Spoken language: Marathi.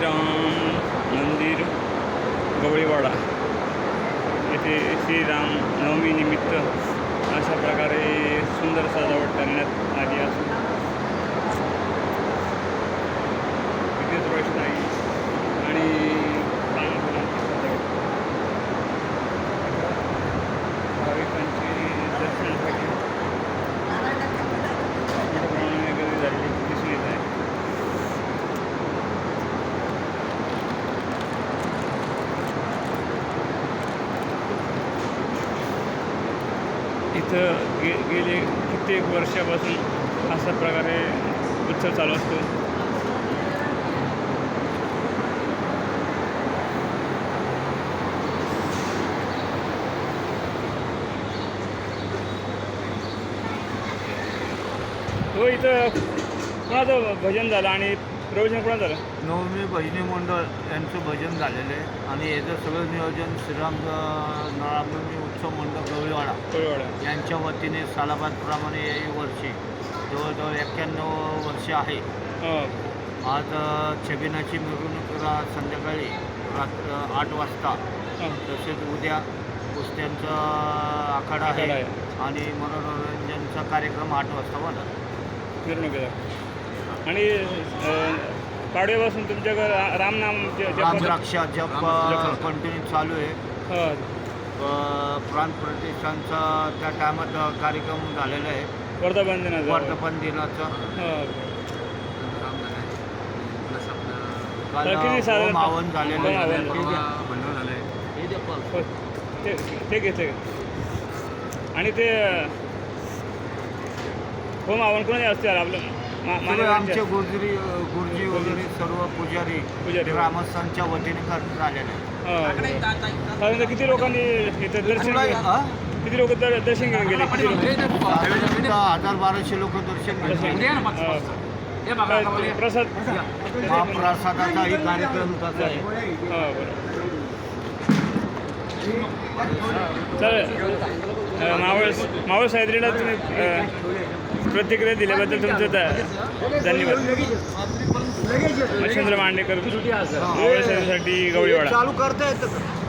ram, mandir, no me limito a esa braga. इथं गे गेले कित्येक वर्षापासून अशा प्रकारे उत्सव चालू असतो. हो इथं कोणाचं भजन झालं आणि प्रवचन कोणा झालं? नवमी भजनी मंडळ यांचं भजन झालेलं आहे. आणि याचं सगळं नियोजन श्रीराम नळामी उत्सव मंडळ यांच्या वतीने सालाबादप्रमाणे याही वर्षी जवळजवळ एक्क्याण्णव वर्ष आहे. हो. आज छबिनाची मिरवणूक संध्याकाळी रात्र आठ वाजता. हो. तसेच उद्या कुस्त्यांचा आखाडा आहे. आणि मनोरंजनचा कार्यक्रम आठ वाजता होणार. मिरवणुकीचा आणि पाडव्यापासून तुमच्याकडे रामनाम ज- जप-. कंटिन्यू चालू आहे. हो. प्राण प्रतिष्ठानचा त्या टायमात कार्यक्रम झालेला आहे. वर्धापन दिनाचं वर्धापन दिनाचा हो काल किती साधारण- होम हवन झालेलं होम आहे. हवन. हे द्या पल्स. हो. ते ते घेते आणि ते होम असते आपलं मा- सगळे आमचे गुरुजी गुरुजी वगैरे सर्व पुजारी पुजारी. ग्रामस्थांच्या वतीने करण्यात आलेले आहे. हो. साधारणतः किती लोकांनी इथं दर्शन तुला- घेऊन- हा? किती लोक दर्शन घेऊन गेले? किती लोक साधारणतः हजार बाराशे लोक दर्शन घेतले हो. प्रसाद? महाप्रसादाचाही कार्यक्रम तसा आहे. हो बरं चालेल. मावळ मावळ सायद्रीला तुम्ही अं, प्रतिक्रिया दिल्याबद्दल तुमचं धन्यवाद. मच्छिंद्र मांडेकर सायद्रीसाठी गवळीवाडा. चालू करता येतं?